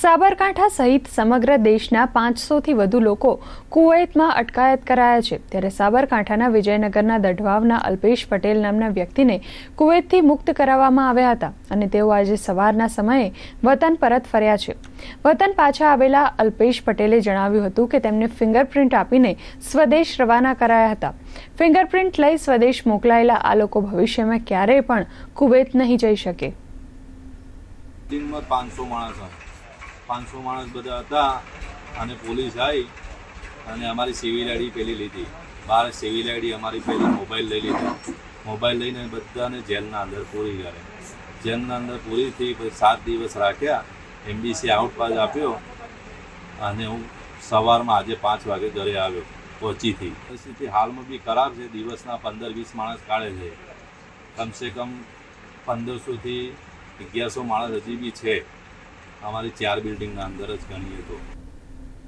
સાબરકાંઠા સહિત સમગ્ર દેશના પાંચસોથી વધુ લોકો કુવૈતમાં અટકાયત કરાયા છે. ત્યારે સાબરકાંઠાના વિજયનગરના દઢવાવના અલ્પેશ પટેલ નામના વ્યક્તિને કુવૈતથી મુક્ત કરાવવામાં આવ્યા હતા અને તેઓ આજે સવારના સમયે વતન પરત ફર્યા છે. વતન પાછા આવેલા અલ્પેશ પટેલે જણાવ્યું હતું કે તેમને ફિંગરપ્રિન્ટ આપીને સ્વદેશ રવાના કરાયા હતા. ફિંગરપ્રિન્ટ લઈ સ્વદેશ મોકલાયેલા આ લોકો ભવિષ્યમાં ક્યારેય પણ કુવૈત નહીં જઈ શકે. દિનમાં પાંચસો માણસ પાંચસો માણસ બધા હતા અને પોલીસ આવી અને અમારી સિવિલ આઈડી પેલી લીધી. બાર સિવિલ આઈડી અમારી પેલી મોબાઈલ લઈ લીધો. મોબાઈલ લઈને બધાને જેલના અંદર પૂરી કરે. જેલના અંદર પૂરી થઈ પછી સાત દિવસ રાખ્યા. એમબીસી આઉટ પાસ આપ્યો અને હું સવારમાં આજે પાંચ વાગે ઘરે આવ્યો પહોંચીથી. પરિસ્થિતિ હાલમાં બી ખરાબ છે. દિવસના પંદર વીસ માણસ કાઢે છે. કમસે કમ પંદરસોથી અગિયારસો માણસ હજી બી છે. અમારી ચાર બિલ્ડિંગના અંદર જ ગણીએ તો.